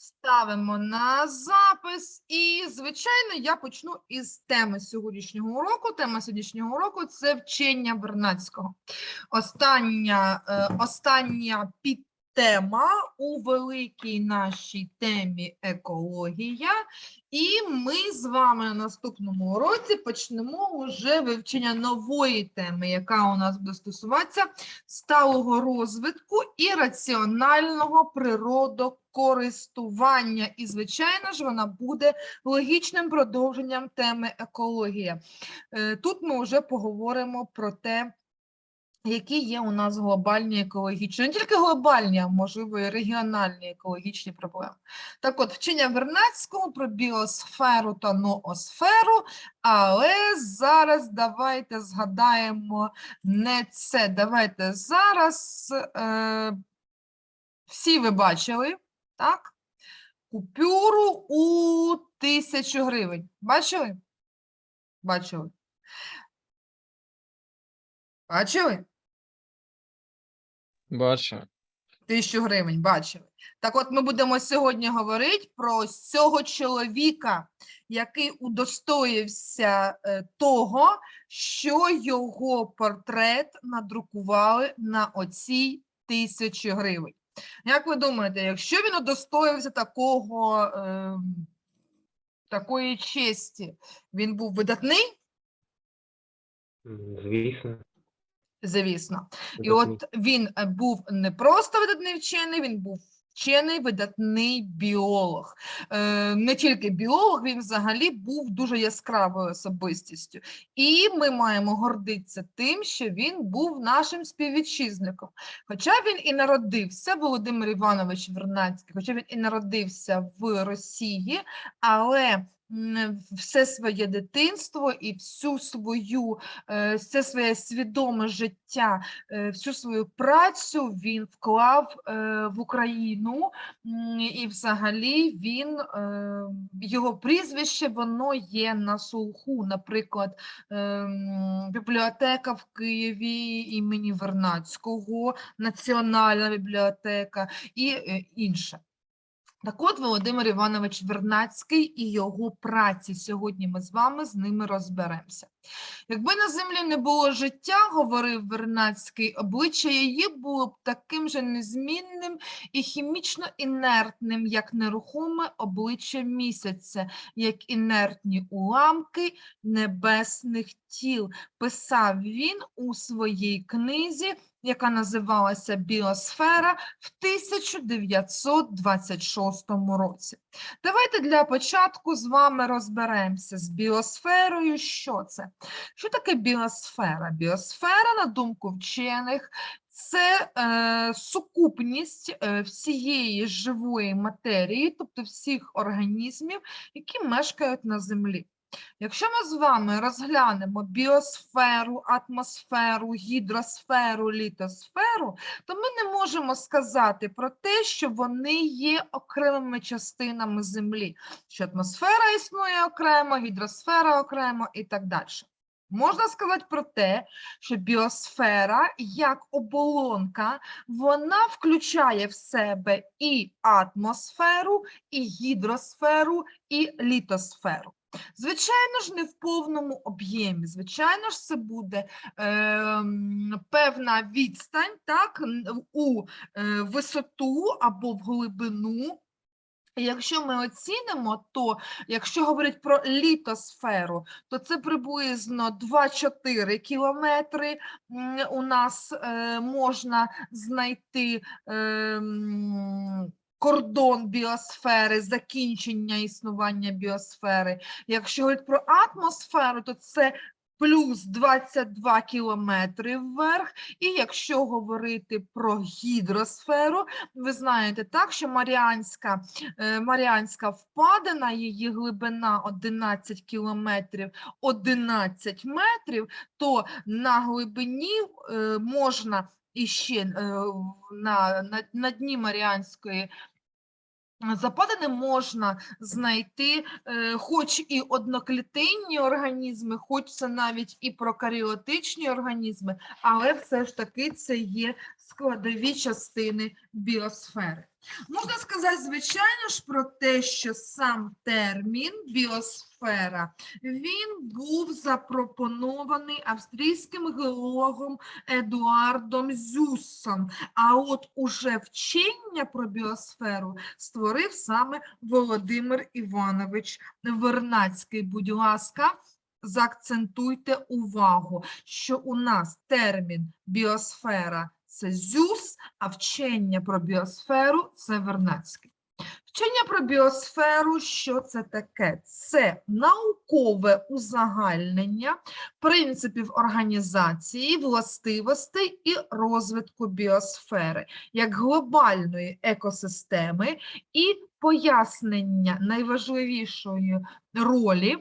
Ставимо на запис. І, звичайно, я почну із теми сьогоднішнього уроку. Тема сьогоднішнього уроку це вчення Вернацького. Остання, е, остання підтема у великій нашій темі екологія. І ми з вами на наступному уроці почнемо вже вивчення нової теми, яка у нас буде стосуватися сталого розвитку і раціонального природокористування. І, звичайно ж, вона буде логічним продовженням теми екологія. Е, Тут ми вже поговоримо про те, які є у нас глобальні екологічні, не тільки глобальні, а можливо і регіональні екологічні проблеми. Так от, вчення Вернадського про біосферу та ноосферу, але зараз давайте згадаємо не це. Давайте зараз е, всі ви бачили, так? Купюру у тисячу гривень. Бачили? Бачили. Бачили? Бачу. Тисячу гривень, бачили. Так от ми будемо сьогодні говорити про цього чоловіка, який удостоївся е, того, що його портрет надрукували на оцій тисячі гривень. Як ви думаєте, якщо він удостоївся такого, е, такої честі, він був видатний? Звісно. Звісно. І от він е, був не просто видатний вчений, він був вчений видатний біолог. Е, не тільки біолог, він взагалі був дуже яскравою особистістю. І ми маємо гордитися тим, що він був нашим співвітчизником. Хоча він і народився, Володимир Іванович Вернадський, хоча він і народився в Росії, але все своє дитинство і всю свою е, все своє свідоме життя, е, всю свою працю він вклав е, в Україну, і взагалі він його прізвище воно є на слуху. Наприклад, бібліотека в Києві імені Вернадського, Національна бібліотека і інше. Так от Володимир Іванович Вернадський і його праці. Сьогодні ми з вами з ними розберемося. Якби на землі не було життя, говорив Вернадський, обличчя її було б таким же незмінним і хімічно інертним, як нерухоме обличчя місяця, як інертні уламки небесних тіл. Писав він у своїй книзі, яка називалася Біосфера в 1926 році. Давайте для початку з вами розберемося з біосферою. Що це? Що таке біосфера? Біосфера, на думку вчених, це е, сукупність е, всієї живої матерії, тобто всіх організмів, які мешкають на Землі. Якщо ми з вами розглянемо біосферу, атмосферу, гідросферу, літосферу, то ми не можемо сказати про те, що вони є окремими частинами Землі, що атмосфера існує окремо, гідросфера окремо і так далі. Можна сказати про те, що біосфера як оболонка, вона включає в себе і атмосферу, і гідросферу, і літосферу. Звичайно ж, не в повному об'ємі. Звичайно ж, це буде ем, певна відстань так, у е, висоту або в глибину. Якщо ми оцінимо, то якщо говорити про літосферу, то це приблизно 2-4 кілометри у нас е, можна знайти ем, кордон біосфери, закінчення існування біосфери. Якщо говорити про атмосферу, то це плюс 22 кілометри вверх. І якщо говорити про гідросферу, ви знаєте так, що Маріанська, е, Маріанська впадина, її глибина 11 кілометрів, 11 метрів, то на глибині е, можна іще ще на, на, на дні Маріанської Западини можна знайти е, хоч і одноклітинні організми, хоч це навіть і прокаріотичні організми, але все ж таки це є складові частини біосфери. Можна сказати, звичайно ж, про те, що сам термін біосфера він був запропонований австрійським геологом Едуардом Зюссом. А от уже вчення про біосферу створив саме Володимир Іванович Вернацький. Будь ласка, заакцентуйте увагу, що у нас термін біосфера це ЗЮС, а вчення про біосферу це Вернацький. Вчення про біосферу, що це таке? Це наукове узагальнення принципів організації, властивостей і розвитку біосфери як глобальної екосистеми і пояснення найважливішої ролі,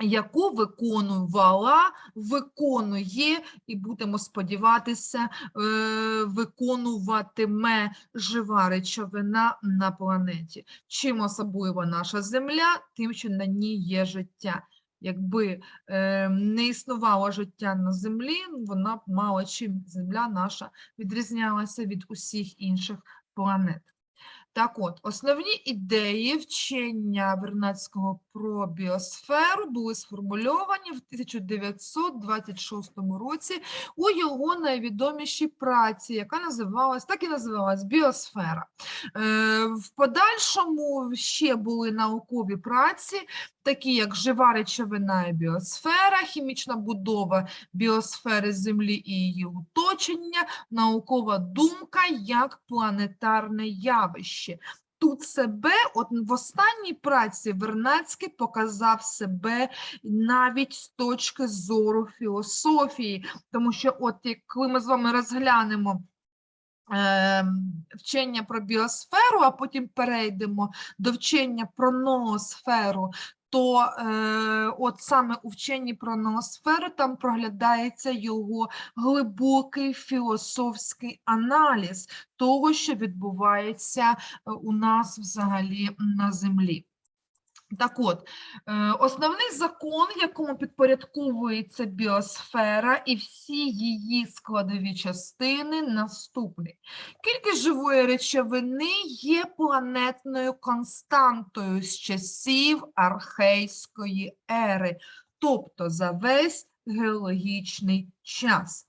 яку виконувала, виконує і будемо сподіватися, е, виконуватиме жива речовина на планеті. Чим особлива наша Земля, тим, що на ній є життя. Якби е, не існувало життя на землі, вона б мало чим земля наша відрізнялася від усіх інших планет. Так от, основні ідеї вчення Вернадського про біосферу були сформульовані в 1926 році у його найвідомішій праці, яка називалась, так і називалась Біосфера. Е, В подальшому ще були наукові праці, такі як жива речовина і біосфера, хімічна будова біосфери Землі і її оточення, наукова думка як планетарне явище. Тут себе, от в останній праці Вернацький показав себе навіть з точки зору філософії, тому що, от коли ми з вами розглянемо ем, вчення про біосферу, а потім перейдемо до вчення про ноосферу, то е, от саме у вченні про ноосферу там проглядається його глибокий філософський аналіз того, що відбувається е, у нас взагалі на землі. Так от, е, основний закон, якому підпорядковується біосфера і всі її складові частини наступний. Кількість живої речовини є планетною константою з часів архейської ери, тобто за весь геологічний час.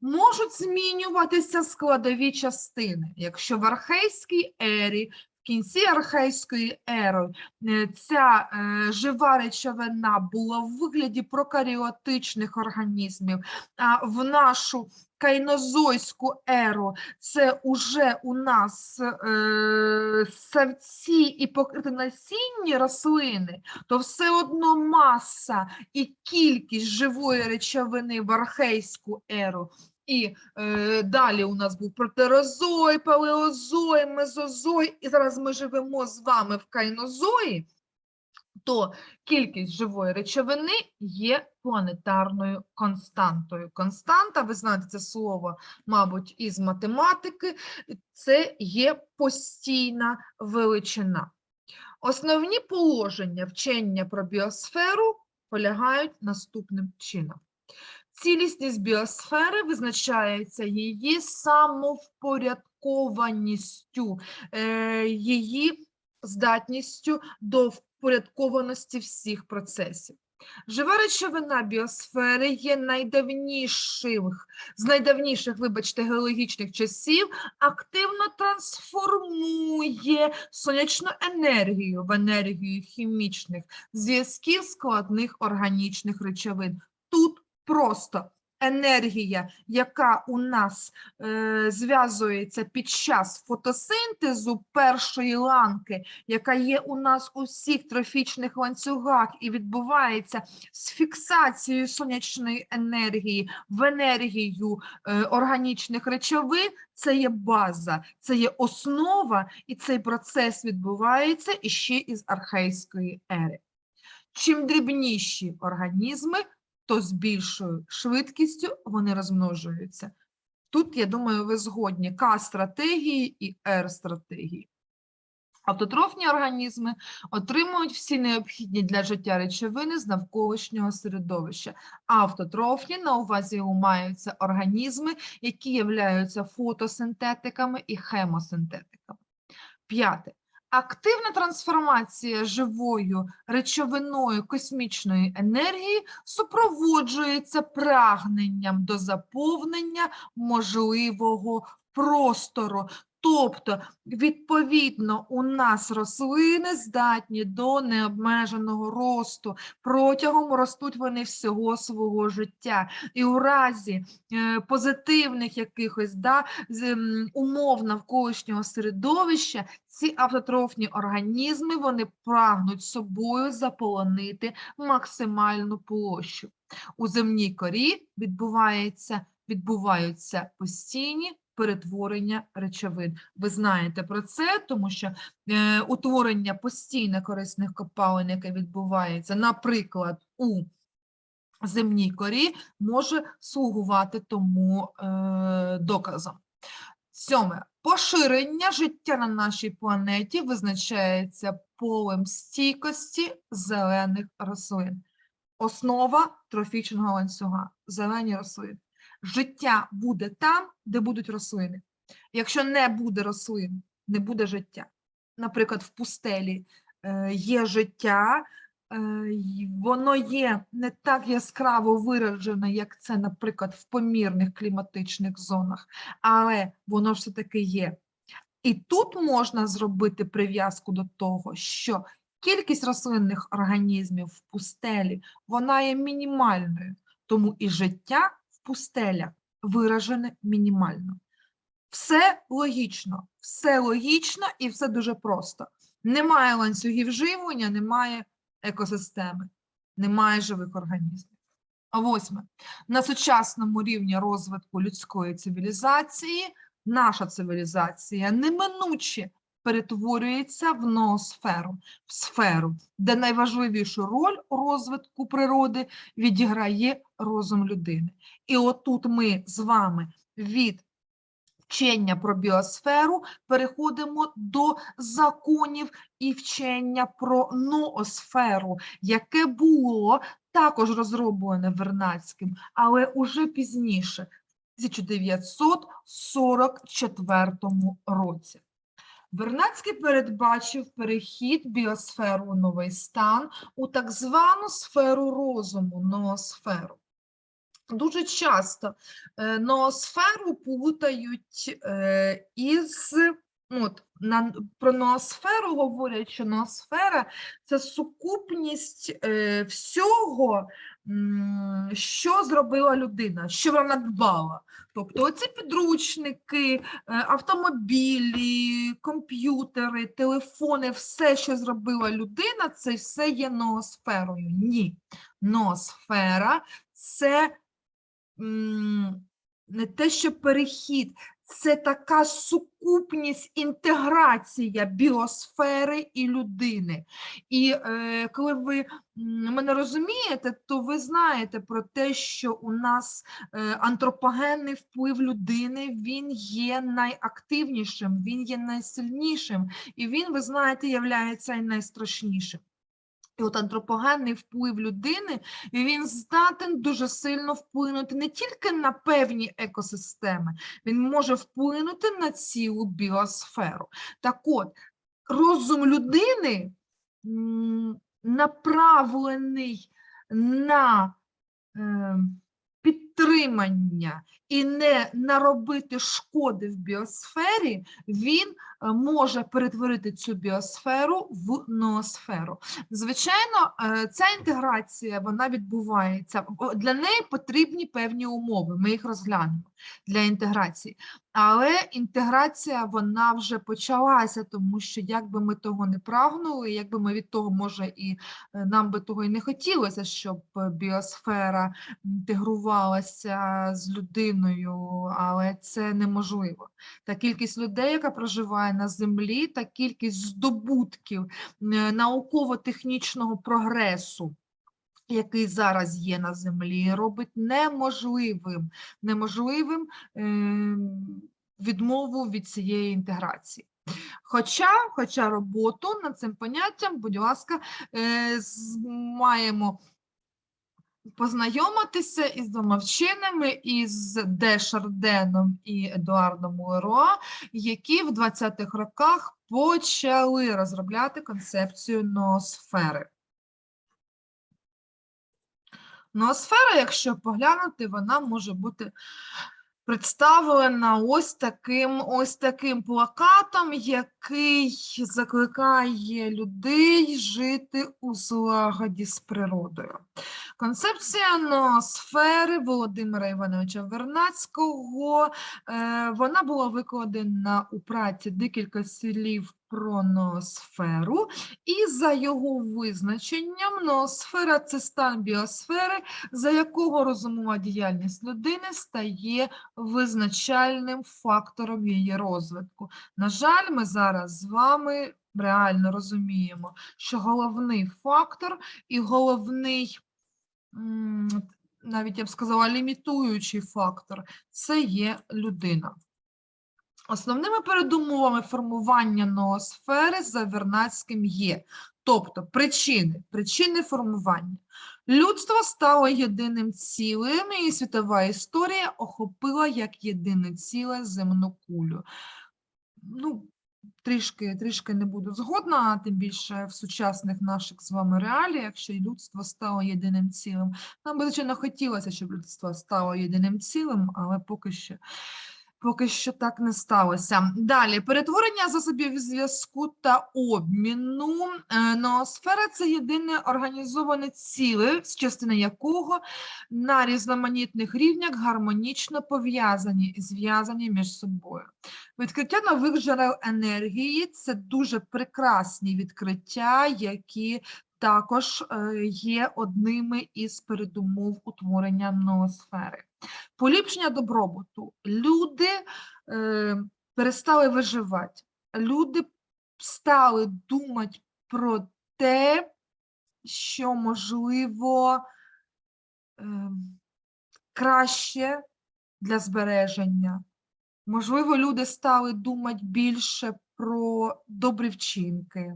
Можуть змінюватися складові частини. Якщо в архейській ері, в кінці архейської ери е, ця е, жива речовина була в вигляді прокаріотичних організмів, а в нашу кайнозойську еру це уже у нас е, савці і покритонасінні рослини, то все одно маса і кількість живої речовини в архейську еру і е, далі у нас був протерозой, палеозой, мезозой, і зараз ми живемо з вами в кайнозої, то кількість живої речовини є планетарною константою. Константа, ви знаєте це слово, мабуть, із математики, це є постійна величина. Основні положення вчення про біосферу полягають наступним чином. Цілісність біосфери визначається її самовпорядкованістю, е, її здатністю до впорядкованості всіх процесів. Жива речовина біосфери є найдавніших, з найдавніших, вибачте, геологічних часів, активно трансформує сонячну енергію в енергію хімічних зв'язків складних органічних речовин. Просто енергія, яка у нас е, зв'язується під час фотосинтезу першої ланки, яка є у нас у всіх трофічних ланцюгах і відбувається з фіксацією сонячної енергії в енергію е, органічних речовин, це є база, це є основа, і цей процес відбувається іще із архейської ери. Чим дрібніші організми, то з більшою швидкістю вони розмножуються. Тут, я думаю, ви згодні К стратегії і Р стратегії. Автотрофні організми отримують всі необхідні для життя речовини з навколишнього середовища. Автотрофні на увазі маються організми, які являються фотосинтетиками і хемосинтетиками. П'яте. Активна трансформація живою речовиною космічної енергії супроводжується прагненням до заповнення можливого простору. Тобто, відповідно, у нас рослини здатні до необмеженого росту. Протягом ростуть вони всього свого життя. І у разі е, позитивних якихось да, умов навколишнього середовища, ці автотрофні організми вони прагнуть собою заполонити максимальну площу. У земній корі відбувається, відбуваються постійні перетворення речовин. Ви знаєте про це, тому що е, утворення постійно корисних копалин, яке відбувається, наприклад, у земній корі, може слугувати тому е, доказом. Сьоме. Поширення життя на нашій планеті визначається полем стійкості зелених рослин. Основа трофічного ланцюга зелені рослини. Життя буде там, де будуть рослини. Якщо не буде рослин, не буде життя. Наприклад, в пустелі е, є життя, е, воно є не так яскраво виражене, як це, наприклад, в помірних кліматичних зонах, але воно все-таки є. І тут можна зробити прив'язку до того, що кількість рослинних організмів в пустелі вона є мінімальною, тому і життя в пустелях виражене мінімально. Все логічно, все логічно і все дуже просто. Немає ланцюгів живлення, немає екосистеми, немає живих організмів. А восьме. На сучасному рівні розвитку людської цивілізації наша цивілізація неминуче перетворюється в ноосферу, в сферу, де найважливішу роль у розвитку природи відіграє розум людини. І отут ми з вами від вчення про біосферу переходимо до законів і вчення про ноосферу, яке було також розроблене Вернадським, але уже пізніше, в 1944 році. Вернадський передбачив перехід біосферу у новий стан у так звану сферу розуму, ноосферу. Дуже часто е, ноосферу плутають е, із ну, от, на, про ноосферу говорять, що ноосфера це сукупність е, всього, що зробила людина, що вона надбала. Тобто оці підручники, е, автомобілі, комп'ютери, телефони, все, що зробила людина, це все є ноосферою. Ні. Ноосфера це не те, що перехід, це така сукупність, інтеграція біосфери і людини. І е, коли ви мене розумієте, то ви знаєте про те, що у нас е, антропогенний вплив людини він є найактивнішим, він є найсильнішим, і він, ви знаєте, являється і найстрашнішим. От антропогенний вплив людини він здатен дуже сильно вплинути не тільки на певні екосистеми, він може вплинути на цілу біосферу. Так от, розум людини направлений на е, підтримання і не наробити шкоди в біосфері, він е, може перетворити цю біосферу в ноосферу. Звичайно, е, ця інтеграція вона відбувається. Для неї потрібні певні умови. Ми їх розглянемо для інтеграції. Але інтеграція вона вже почалася, тому що як би ми того не прагнули, як би ми від того, може, і е, нам би того і не хотілося, щоб біосфера інтегрувалася з людиною, але це неможливо. Та кількість людей, яка проживає на землі, та кількість здобутків е, науково-технічного прогресу. Який зараз є на землі, робить неможливим, неможливим ем, відмову від цієї інтеграції. Хоча, хоча роботу над цим поняттям, будь ласка, е, маємо познайомитися із двома вченими, із Де Шарденом і Едуардом Леруа, які в 20-х роках почали розробляти концепцію ноосфери. Ноосфера, якщо поглянути, вона може бути представлена ось таким, ось таким плакатом, який закликає людей жити у злагоді з природою. Концепція ноосфери Володимира Івановича Вернацького, е, вона була викладена у праці декілька слів ноосферу, і за його визначенням, ноосфера це стан біосфери, за якого розумова діяльність людини стає визначальним фактором її розвитку. На жаль, ми зараз з вами реально розуміємо, що головний фактор і головний, навіть я б сказала, лімітуючий фактор це є людина. Основними передумовами формування ноосфери за Вернадським є, тобто причини, причини формування. Людство стало єдиним цілим, і світова історія охопила як єдине ціле земну кулю. Ну, трішки, трішки не буду згодна, тим більше в сучасних наших з вами реаліях, що людство стало єдиним цілим. Нам звичайно, хотілося, щоб людство стало єдиним цілим, але поки що. Поки що так не сталося. Далі перетворення засобів зв'язку та обміну. Е, Ноосфера це єдине організоване ціле, з частини якого на різноманітних рівнях гармонічно пов'язані і зв'язані між собою. Відкриття нових джерел енергії це дуже прекрасні відкриття, які також е, є одними із передумов утворення ноосфери. Поліпшення добробуту. Люди е, перестали виживати. Люди стали думати про те, що можливо е, краще для збереження. Можливо, люди стали думати більше про добрі вчинки.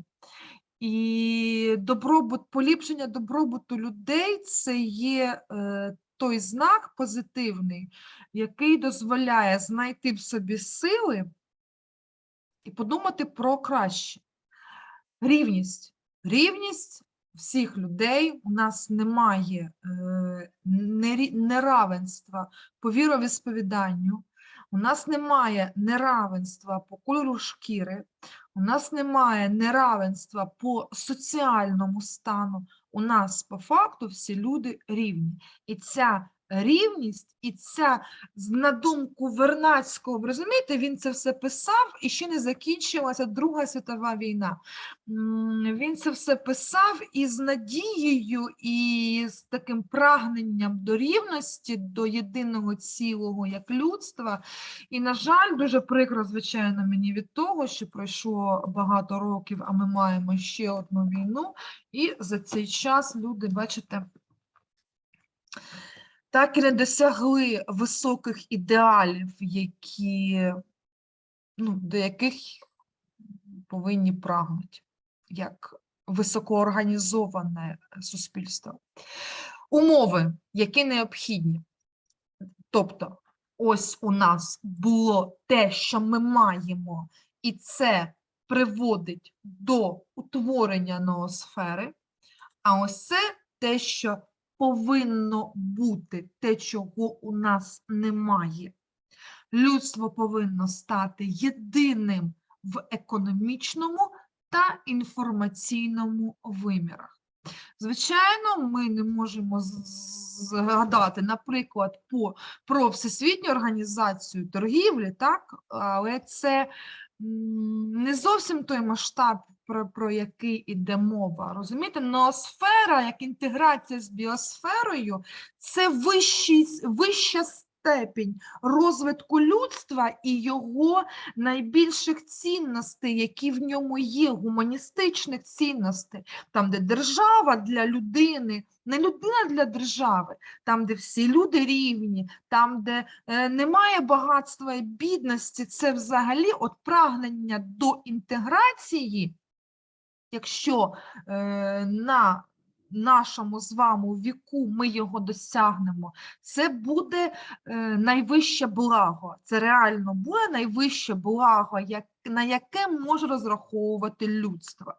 І добробут, поліпшення добробуту людей це є е, той знак позитивний, який дозволяє знайти в собі сили і подумати про краще. Рівність. Рівність всіх людей. У нас немає е, неравенства по віровісповіданню, у нас немає неравенства по кольору шкіри, у нас немає неравенства по соціальному стану. У нас по факту всі люди рівні. І ця рівність, і ця, на думку Вернадського, ви розумієте, він це все писав, і ще не закінчилася Друга світова війна. Він це все писав із надією і з таким прагненням до рівності, до єдиного цілого як людства. І, на жаль, дуже прикро, звичайно, мені від того, що пройшло багато років, а ми маємо ще одну війну, і за цей час люди, бачите, так і не досягли високих ідеалів, які, ну, до яких повинні прагнути, як високоорганізоване суспільство. Умови, які необхідні. Тобто, ось у нас було те, що ми маємо, і це приводить до утворення ноосфери. А ось це те, що повинно бути, те, чого у нас немає. Людство повинно стати єдиним в економічному та інформаційному вимірах. Звичайно, ми не можемо згадати, наприклад, по, про Всесвітню організацію торгівлі, так? але це не зовсім той масштаб, про, про який іде мова. Розумієте, ноосфера як інтеграція з біосферою це вищий, вища степінь розвитку людства і його найбільших цінностей, які в ньому є, гуманістичних цінностей, там, де держава для людини, не людина для держави, там, де всі люди рівні, там, де е, немає багатства і бідності, це взагалі от прагнення до інтеграції, якщо е, на нашому з вами віку ми його досягнемо, це буде е, найвище благо. Це реально буде найвище благо, як, на яке може розраховувати людство.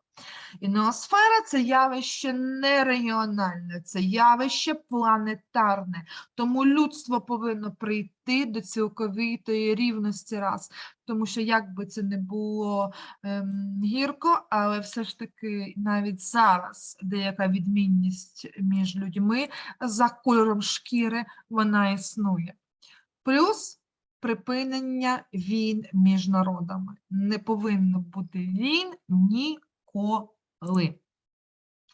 І ноосфера це явище не регіональне, це явище планетарне. Тому людство повинно прийти до цілковитої рівності рас. Тому що як би це не було ем, гірко, але все ж таки навіть зараз деяка відмінність між людьми за кольором шкіри вона існує. Плюс припинення війн між народами. Не повинно бути війн ніколи.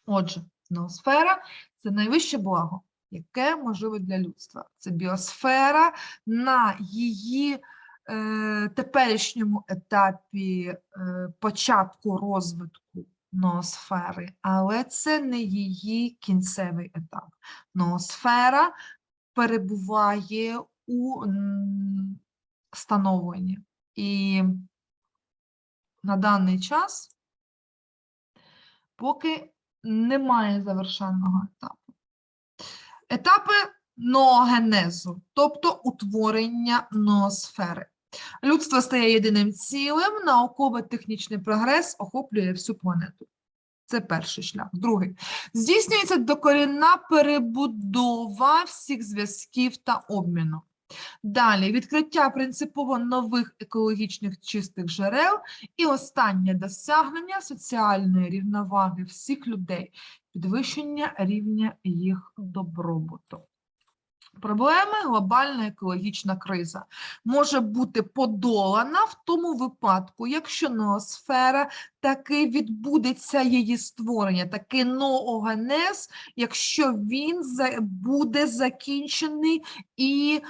Отже, ноосфера це найвище благо, яке можливе для людства. Це біосфера на її е, теперішньому етапі е, початку розвитку ноосфери, але це не її кінцевий етап. Ноосфера перебуває у становленні. І на даний час поки немає завершального етапу. Етапи ноогенезу, тобто утворення ноосфери. Людство стає єдиним цілим, науково-технічний прогрес охоплює всю планету. Це перший шлях. Другий. Здійснюється докорінна перебудова всіх зв'язків та обміну. Далі відкриття принципово нових екологічних чистих джерел і останнє досягнення соціальної рівноваги всіх людей, підвищення рівня їх добробуту. Проблеми глобальна екологічна криза може бути подолана в тому випадку, якщо ноосфера таки відбудеться її створення, такий ноогенез, якщо він буде закінчений і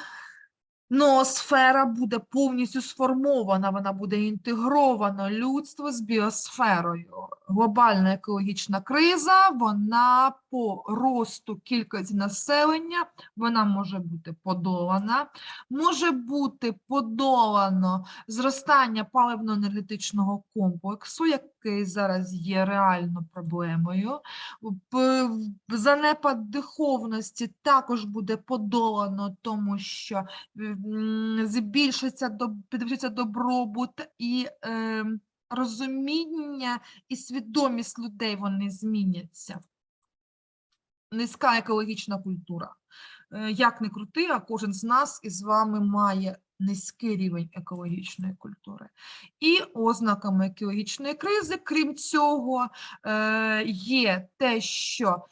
ноосфера буде повністю сформована, вона буде інтегрована людство з біосферою. Глобальна екологічна криза, вона по росту кількості населення, вона може бути подолана, може бути подолано зростання паливно-енергетичного комплексу, який зараз є реально проблемою. Занепад духовності також буде подолано, тому що збільшиться підвищиться добробут і е, розуміння і свідомість людей вони зміняться. Низька екологічна культура. Е, Як не крути, а кожен з нас із вами має низький рівень екологічної культури. І ознаками екологічної кризи, крім цього, е, є те, що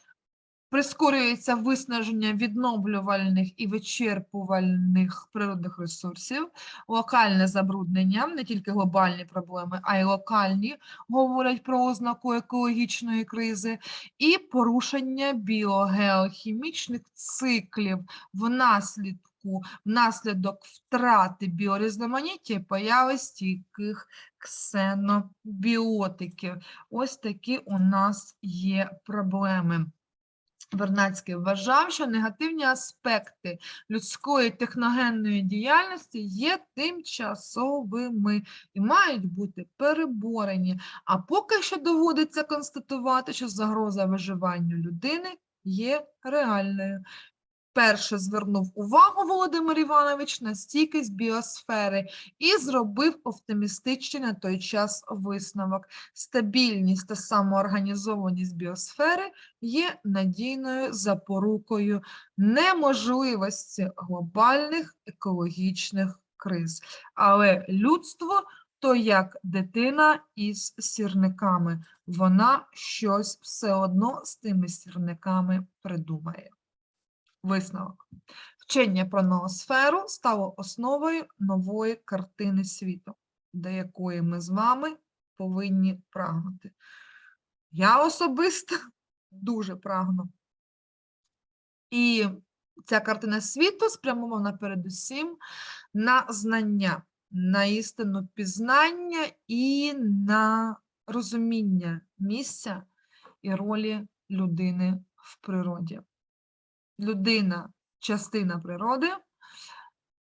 прискорюється виснаження відновлювальних і вичерпувальних природних ресурсів, локальне забруднення, не тільки глобальні проблеми, а й локальні, говорять про ознаку екологічної кризи, і порушення біогеохімічних циклів внаслідку, внаслідок втрати біорізноманіття і появи стійких ксенобіотиків. Ось такі у нас є проблеми. Вернадський вважав, що негативні аспекти людської техногенної діяльності є тимчасовими і мають бути переборені. А поки що доводиться констатувати, що загроза виживанню людини є реальною. Перше звернув увагу Володимир Іванович на стійкість біосфери і зробив оптимістичний на той час висновок. Стабільність та самоорганізованість біосфери є надійною запорукою неможливості глобальних екологічних криз. Але людство то як дитина із сірниками, вона щось все одно з тими сірниками придумає. Висновок. Вчення про ноосферу стало основою нової картини світу, до якої ми з вами повинні прагнути. Я особисто дуже прагну. І Ця картина світу спрямована передусім на знання, на істину пізнання і на розуміння місця і ролі людини в природі. Людина частина природи,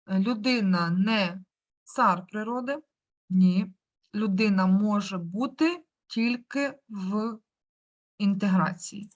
людина не цар природи, ні. Людина може бути тільки в інтеграції.